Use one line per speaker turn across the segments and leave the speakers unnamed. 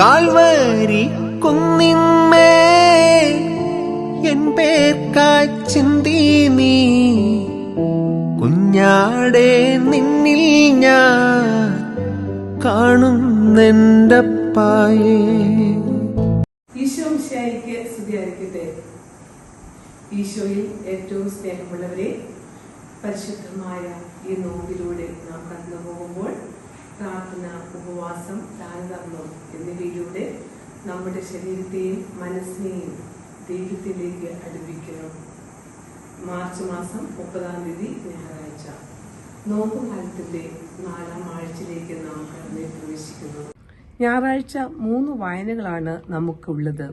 Calvary കുന്നിന്മേ N പേർക്കായി ചിന്തി നീ കുഞ്ഞാടെ നിന്നിൽ ഞാൻ കാണുന്നെന്റപ്പായേ.
ഈശോ മിശിഹായിക്ക് സ്തുതിയായിരിക്കട്ടെ. ഈശോയിൽ ഏറ്റവും സ്നേഹമുള്ളവരെ പരിശുദ്ധമായ ഈ നോമ്പിലൂടെ നാം കടന്നു പോകുമ്പോൾ പ്രാർത്ഥന ഉപവാസം ദാനധർമ്മം എന്നിവയിലൂടെ നമ്മുടെ ശരീരത്തെയും മനസ്സിനെയും ദൈവത്തിലേക്ക് അടുപ്പിക്കണം. മാർച്ച് മാസം മുപ്പതാം തീയതി ഞായറാഴ്ച. നോമ്പുകാലത്തിന്റെ നാലാം ആഴ്ചയിലേക്ക് നാം കടന്നു പ്രവേശിക്കുന്നു. ഞായറാഴ്ച മൂന്ന് വായനകളാണ് നമുക്കുള്ളത്.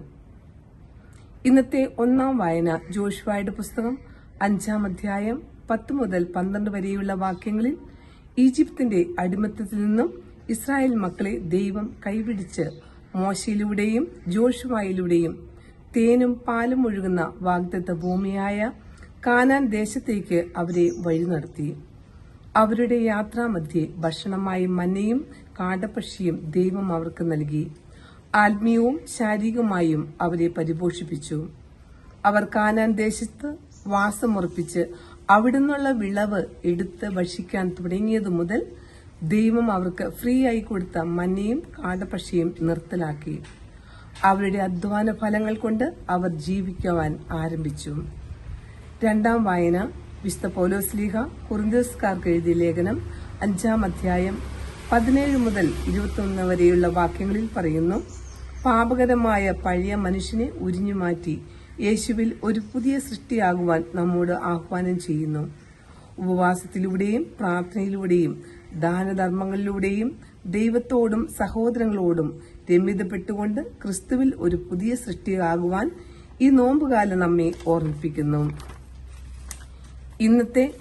ഇന്നത്തെ ഒന്നാം വായന ജോഷുവായുടെ പുസ്തകം അഞ്ചാം അധ്യായം പത്ത് മുതൽ പന്ത്രണ്ട് വരെയുള്ള വാക്യങ്ങളിൽ ഈജിപ്തിന്റെ അടിമത്തത്തിൽ നിന്നും ഇസ്രായേൽ മക്കളെ ദൈവം കൈവിടിച്ച് മോശയിലൂടെയും ജോഷുവായിലൂടെയും തേനും പാലും ഒഴുകുന്ന വാഗ്ദത്ത ഭൂമിയായ കാനാൻ ദേശത്തേക്ക് അവരെ വഴി നടത്തി. അവരുടെ യാത്രാമധ്യേ ഭക്ഷണമായി മന്നയും കാടപക്ഷിയും ദൈവം അവർക്ക് നൽകി. ആത്മീയവും ശാരീരികമായും അവരെ പരിപോഷിപ്പിച്ചു. അവർ കാനാൻ ദേശത്ത് വാസമുറപ്പിച്ച് അവിടുന്നുള്ള വിളവ് എടുത്ത് ഭക്ഷിക്കാൻ തുടങ്ങിയതു മുതൽ ദൈവം അവർക്ക് ഫ്രീ ആയി കൊടുത്ത മഞ്ഞയും കാടപ്പക്ഷിയും നിർത്തലാക്കി. അവരുടെ അധ്വാന ഫലങ്ങൾ കൊണ്ട് അവർ ജീവിക്കുവാൻ ആരംഭിച്ചു. രണ്ടാം വായന വിശുദ്ധ പൗലോസ്ലീഹ കുറിന്തോസ്കാർക്ക് എഴുതിയ ലേഖനം അഞ്ചാം അധ്യായം പതിനേഴ് മുതൽ ഇരുപത്തൊന്ന് വരെയുള്ള വാക്യങ്ങളിൽ പറയുന്നു പാപകരമായ പഴയ മനുഷ്യനെ ഉരിഞ്ഞുമാറ്റി യേശുവിൽ ഒരു പുതിയ സൃഷ്ടിയാകുവാൻ നമ്മോട് ആഹ്വാനം ചെയ്യുന്നു. ഉപവാസത്തിലൂടെയും പ്രാർത്ഥനയിലൂടെയും ദാനധർമ്മങ്ങളിലൂടെയും ദൈവത്തോടും സഹോദരങ്ങളോടും രമ്യതപ്പെട്ടുകൊണ്ട് ക്രിസ്തുവിൽ ഒരു പുതിയ സൃഷ്ടിയാകുവാൻ ഈ നോമ്പുകാലം നമ്മെ ഓർമ്മിപ്പിക്കുന്നു. ഇന്നത്തെ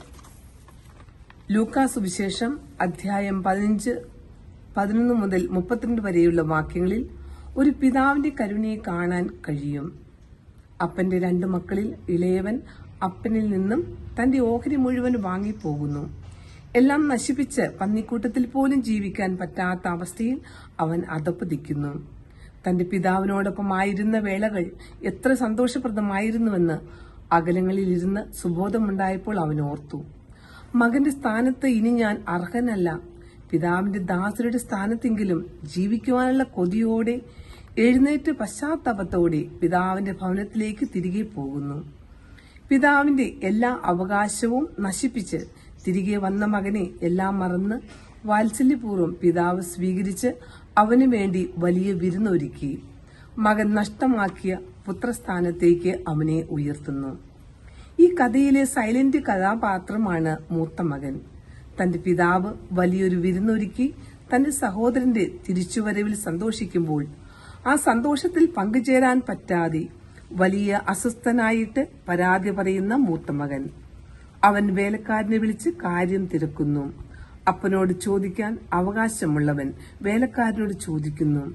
ലൂക്കാ സുവിശേഷം അധ്യായം പതിനഞ്ച് പതിനൊന്ന് മുതൽ മുപ്പത്തിരണ്ട് വരെയുള്ള വാക്യങ്ങളിൽ ഒരു പിതാവിന്റെ കരുണയെ കാണാൻ കഴിയും. അപ്പന്റെ രണ്ടു മക്കളിൽ ഇളയവൻ അപ്പനിൽ നിന്നും തന്റെ ഓഹരി മുഴുവൻ വാങ്ങിപ്പോകുന്നു. എല്ലാം നശിപ്പിച്ച് പന്നിക്കൂട്ടത്തിൽ പോലും ജീവിക്കാൻ പറ്റാത്ത അവസ്ഥയിൽ അവൻ അതപ്പുതിക്കുന്നു. തന്റെ പിതാവിനോടൊപ്പം ആയിരുന്ന വേളകൾ എത്ര സന്തോഷപ്രദമായിരുന്നുവെന്ന് അകലങ്ങളിലിരുന്ന് സുബോധമുണ്ടായപ്പോൾ അവൻ ഓർത്തു. മകന്റെ സ്ഥാനത്ത് ഇനി ഞാൻ അർഹനല്ല. പിതാവിന്റെ ദാസരുടെ സ്ഥാനത്തെങ്കിലും ജീവിക്കുവാനുള്ള കൊതിയോടെ എഴുന്നേറ്റ് പശ്ചാത്തപത്തോടെ പിതാവിന്റെ ഭവനത്തിലേക്ക് തിരികെ പോകുന്നു. പിതാവിന്റെ എല്ലാ അവകാശവും നശിപ്പിച്ച് തിരികെ വന്ന മകനെ എല്ലാം മറന്ന് വാത്സല്യപൂർവം പിതാവ് സ്വീകരിച്ച് അവനു വേണ്ടി വലിയ വിരുന്നൊരുക്കി. മകൻ നഷ്ടമാക്കിയ പുത്രസ്ഥാനത്തേക്ക് അവനെ ഉയർത്തുന്നു. ഈ കഥയിലെ സൈലന്റ് കഥാപാത്രമാണ് മൂത്ത മകൻ. തന്റെ പിതാവ് വലിയൊരു വിരുന്നൊരുക്കി തന്റെ സഹോദരന്റെ തിരിച്ചുവരവിൽ സന്തോഷിക്കുമ്പോൾ ആ സന്തോഷത്തിൽ പങ്കുചേരാൻ പറ്റാതെ വലിയ അസ്വസ്ഥനായിട്ട് പരാതി പറയുന്ന മൂത്തമകൻ അവൻ വേലക്കാരനെ വിളിച്ച് കാര്യം തിരക്കുന്നു. അപ്പനോട് ചോദിക്കാൻ അവകാശമുള്ളവൻ വേലക്കാരനോട് ചോദിക്കുന്നു.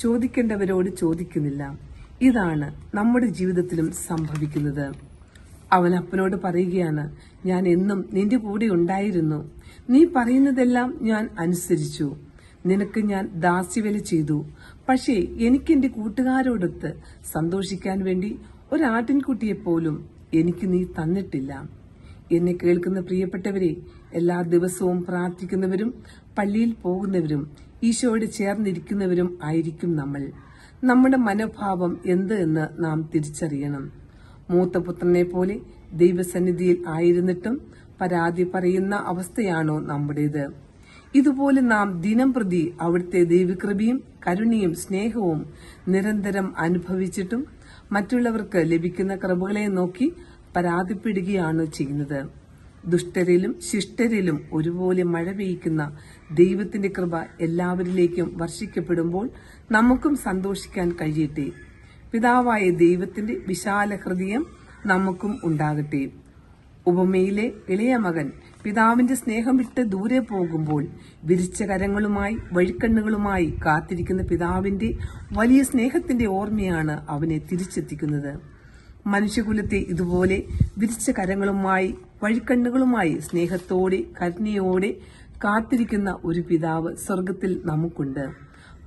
ചോദിക്കേണ്ടവരോട് ചോദിക്കുന്നില്ല. ഇതാണ് നമ്മുടെ ജീവിതത്തിലും സംഭവിക്കുന്നത്. അവൻ അപ്പനോട് പറയുകയാണ് ഞാൻ എന്നും നിന്റെ കൂടെ ഉണ്ടായിരുന്നു. നീ പറയുന്നതെല്ലാം ഞാൻ അനുസരിച്ചു. നിനക്ക് ഞാൻ ദാസ്യവേല ചെയ്തു. പക്ഷേ എനിക്ക് എന്റെ കൂട്ടുകാരോടൊത്ത് സന്തോഷിക്കാൻ വേണ്ടി ഒരാട്ടിൻകുട്ടിയെ പോലും എനിക്ക് നീ തന്നിട്ടില്ല. എന്നെ കേൾക്കുന്ന പ്രിയപ്പെട്ടവരെ എല്ലാ ദിവസവും പ്രാർത്ഥിക്കുന്നവരും പള്ളിയിൽ പോകുന്നവരും ഈശോയോട് ചേർന്നിരിക്കുന്നവരും ആയിരിക്കും നമ്മൾ. നമ്മുടെ മനോഭാവം എന്ത് എന്ന് നാം തിരിച്ചറിയണം. മൂത്തപുത്രനെ പോലെ ദൈവസന്നിധിയിൽ ആയിരുന്നിട്ടും പരാതി പറയുന്ന അവസ്ഥയാണോ നമ്മുടേത്? ഇതുപോലെ നാം ദിനം പ്രതി അവിടുത്തെ ദൈവകൃപയും കരുണയും സ്നേഹവും നിരന്തരം അനുഭവിച്ചിട്ടും മറ്റുള്ളവർക്ക് ലഭിക്കുന്ന കൃപകളെ നോക്കി പരാതിപ്പെടുകയാണ് ചെയ്യുന്നത്. ദുഷ്ടരിലും ശിഷ്ടരിലും ഒരുപോലെ മഴ പെയ്യ്ക്കുന്ന ദൈവത്തിന്റെ കൃപ എല്ലാവരിലേക്കും വർഷിക്കപ്പെടുമ്പോൾ നമുക്കും സന്തോഷിക്കാൻ കഴിയട്ടെ. പിതാവായ ദൈവത്തിന്റെ വിശാല ഹൃദയം നമുക്കും ഉണ്ടാകട്ടെ. ഉപമയിലെ ഇളയ മകൻ പിതാവിന്റെ സ്നേഹം വിട്ട് ദൂരെ പോകുമ്പോൾ വിരിച്ച കരങ്ങളുമായി വഴിക്കണ്ണുകളുമായി കാത്തിരിക്കുന്ന പിതാവിന്റെ വലിയ സ്നേഹത്തിന്റെ ഓർമ്മയാണ് അവനെ തിരിച്ചെത്തിക്കുന്നത്. മനുഷ്യകുലത്തെ ഇതുപോലെ വിരിച്ച കരങ്ങളുമായി വഴിക്കണ്ണുകളുമായി സ്നേഹത്തോടെ കരുണയോടെ കാത്തിരിക്കുന്ന ഒരു പിതാവ് സ്വർഗത്തിൽ നമുക്കുണ്ട്.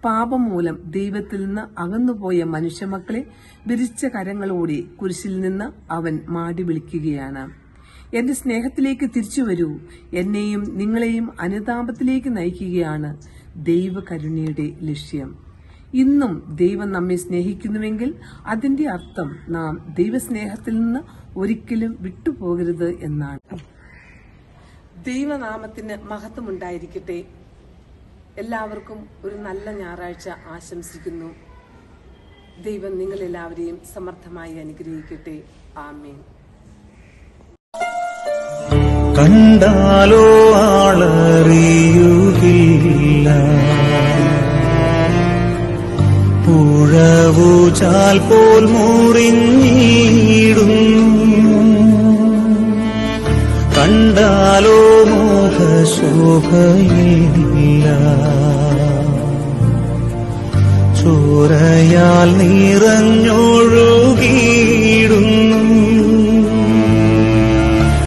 പാപം മൂലം ദൈവത്തിൽ നിന്ന് അകന്നുപോയ മനുഷ്യമക്കളെ വിരിച്ച കരങ്ങളോടെ കുരിശിൽ നിന്ന് അവൻ മാടി വിളിക്കുകയാണ്. എന്റെ സ്നേഹത്തിലേക്ക് തിരിച്ചു വരൂ. എന്നെയും നിങ്ങളെയും അനുതാപത്തിലേക്ക് നയിക്കുകയാണ് ദൈവകരുണയുടെ ലക്ഷ്യം. ഇന്നും ദൈവം നമ്മെ സ്നേഹിക്കുന്നുവെങ്കിൽ അതിന്റെ അർത്ഥം നാം ദൈവസ്നേഹത്തിൽ നിന്ന് ഒരിക്കലും വിട്ടുപോകരുത് എന്നാണ്. ദൈവനാമത്തിന് മഹത്വമുണ്ടായിരിക്കട്ടെ. എല്ലാവർക്കും ഒരു നല്ല ഞായറാഴ്ച ആശംസിക്കുന്നു. ദൈവം നിങ്ങളെല്ലാവരെയും സമർത്ഥമായി അനുഗ്രഹിക്കട്ടെ. ആമേൻ.
കണ്ടാലോ ആളറിയുകില്ല. പുഴവുചാൽ പോൽ മുറിഞ്ഞിടുന്നു. കണ്ടാലോ മോഹശോഭയില്ല. ചോരയാൽ നിറഞ്ഞോ